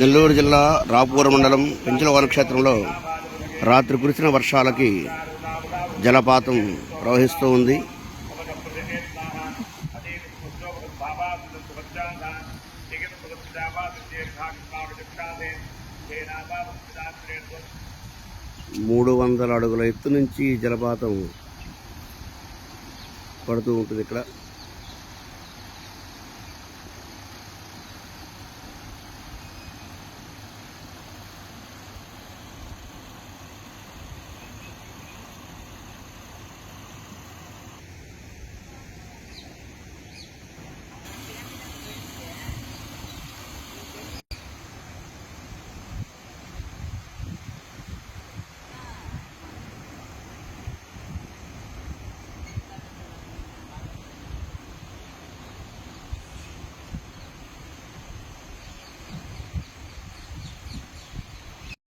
నెల్లూరు జిల్లా రాపూర్ మండలం పెంచల వనక్షేత్రంలో రాత్రి కురిసిన వర్షాలకి జలపాతం ప్రవహిస్తూ ఉంది. మూడు వందల అడుగుల ఎత్తు నుంచి జలపాతం పడుతూ ఉంటుంది ఇక్కడ.